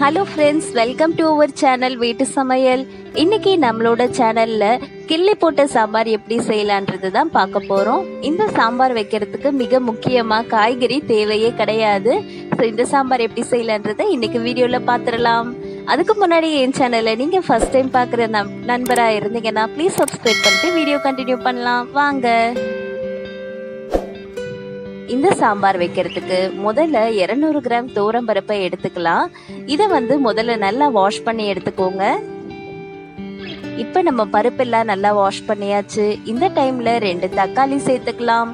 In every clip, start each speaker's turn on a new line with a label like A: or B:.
A: Hello friends welcome to our channel வீட்டு சமையல் இன்னைக்கு நம்மளோட சேனல்ல கிள்ளி போட்ட சாம்பார் எப்படி செய்யலான்றது தான் பார்க்க போறோம். இந்த சாம்பார் வைக்கிறதுக்கு மிக முக்கியமா காய்கறி தேவையே கிடையாது. ஸோ இந்த சாம்பார் எப்படி செய்யலான்றதை இன்னைக்கு வீடியோல பார்த்துடலாம். அதுக்கு முன்னாடி என் சேனலை நீங்க ஃபர்ஸ்ட் டைம் பார்க்குற நம் நண்பரா இருந்தீங்கன்னா ப்ளீஸ் சப்ஸ்கிரைப் பண்ணிட்டு வீடியோ கண்டினியூ பண்ணலாம். வாங்க. இந்த சாம்பார் வைக்கிறதுக்கு முதல்ல 200 கிராம் பருப்பை எடுத்துக்கலாம். இதை வந்து முதல்ல நல்லா வாஷ் பண்ணி எடுத்துக்கோங்க. இப்போ நம்ம பருப்பெல்லாம் நல்லா வாஷ் பண்ணியாச்சு. இந்த டைம்ல ரெண்டு தக்காளி சேர்த்துக்கலாம்.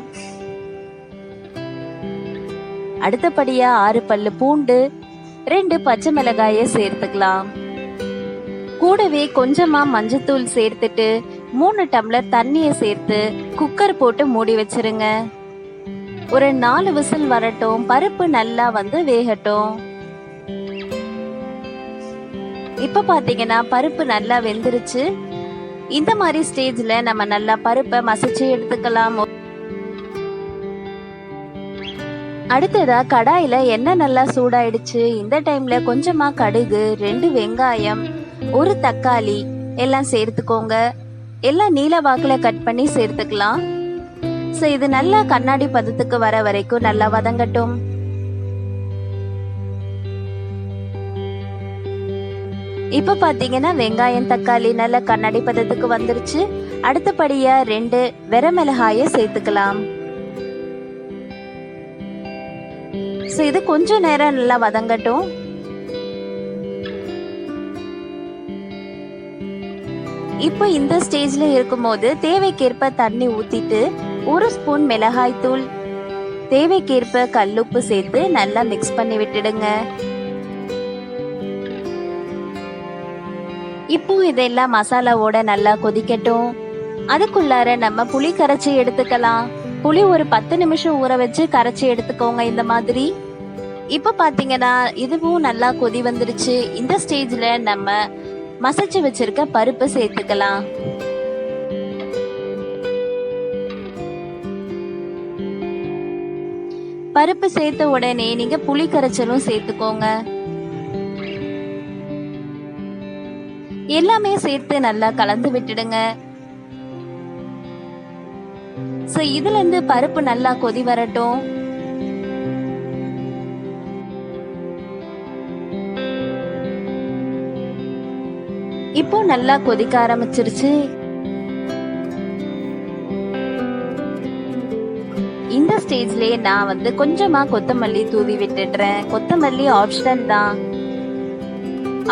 A: அடுத்தபடியா ஆறு பல்லு பூண்டு ரெண்டு பச்சை மிளகாய சேர்த்துக்கலாம். கூடவே கொஞ்சமா மஞ்சத்தூள் சேர்த்துட்டு மூணு டம்ளர் தண்ணியை சேர்த்து குக்கர் போட்டு மூடி வச்சிருங்க. ஒரு நாலு விசில் வரட்டும் பருப்பு நல்லா வந்து வேகட்டும். இப்ப பாத்தீங்கன்னா பருப்பு நல்லா வெந்துருச்சு. இந்த மாதிரி ஸ்டேஜ்ல நம்ம நல்லா பருப்பை மசிச்சு எடுத்துக்கலாம். அடுத்ததா கடாயில எண்ணெய் நல்லா சூடாயிடுச்சு. இந்த டைம்ல கொஞ்சமா கடுகு ரெண்டு வெங்காயம் ஒரு தக்காளி எல்லாம் சேர்த்துக்கோங்க. எல்லாம் நீல வாக்குல கட் பண்ணி சேர்த்துக்கலாம். ஸோ இது நல்லா கண்ணாடி பதத்துக்கு வர வரைக்கும் நல்லா வதங்கட்டும். இப்ப பாத்தீங்கன்னா வெங்காயம் தக்காளி நல்ல கண்ணாடி பதத்துக்கு வந்துருச்சு. அடுத்தபடியா ரெண்டு வெரமிளகாய சேர்த்துக்கலாம். ஸோ இது கொஞ்ச நேரம் நல்லா வதங்கட்டும். இப்போ இந்த ஸ்டேஜ்ல இருக்கும்போது தேவைக்கேற்ப தண்ணி ஊத்திட்டு ஒரு ஸ்பூன் மிளகாய் தூள். தேவைக்கேற்ப கல்லுப்பு சேர்த்து நல்லா மிக்ஸ் பண்ணி விட்டுடுங்க. இப்போ இதெல்லாம் மசாலாவோட நல்லா கொதிக்கட்டும். அதுக்குள்ளார நம்ம புளி கரைச்சி எடுத்துக்கலாம். புளி ஒரு பத்து நிமிஷம் ஊற வச்சு கரைச்சி எடுத்துக்கோங்க இந்த மாதிரி. இப்ப பாத்தீங்கன்னா இதுவும் நல்லா கொதி வந்துருச்சு. இந்த ஸ்டேஜ்ல நம்ம மசச்சு வச்சிருக்க பருப்பு சேர்த்துக்கலாம். பருப்பு சேர்த்த உடனே நீங்க புளி கரைச்சலும் சேர்த்துக்கோங்க. எல்லாமே சேர்த்து நல்லா கலந்து விட்டுடுங்க. சோ இதுல இருந்து பருப்பு நல்லா கொதி வரட்டும். இப்போ நல்லா கொதிக்க ஆரம்பிச்சிருச்சு. ஸ்டேஜ்லயே நான் வந்து கொஞ்சமா கொத்தமல்லி தூவி விட்டுடுறேன். கொத்தமல்லி ஆப்ஷனல் தான்.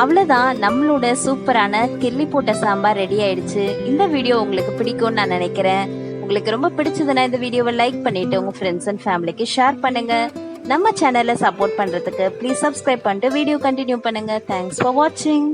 A: அவ்வளவுதான். நம்மளோட சூப்பரான கிள்ளி போட்ட சாம்பார் ரெடி ஆயிடுச்சு. இந்த வீடியோ உங்களுக்கு பிடிக்கும்னு நான் நினைக்கிறேன். உங்களுக்கு ரொம்ப பிடிச்சதுன்னா இந்த வீடியோவை லைக் பண்ணிட்டு உங்க ஃப்ரெண்ட்ஸ் அண்ட் ஃபேமிலிக்கு ஷேர் பண்ணுங்க. நம்ம சேனலை சப்போர்ட் பண்றதுக்கு ப்ளீஸ் சப்ஸ்கிரைப் பண்ணிட்டு வீடியோ கண்டினியூ பண்ணுங்க. தேங்க்ஸ் ஃபார் வாட்சிங்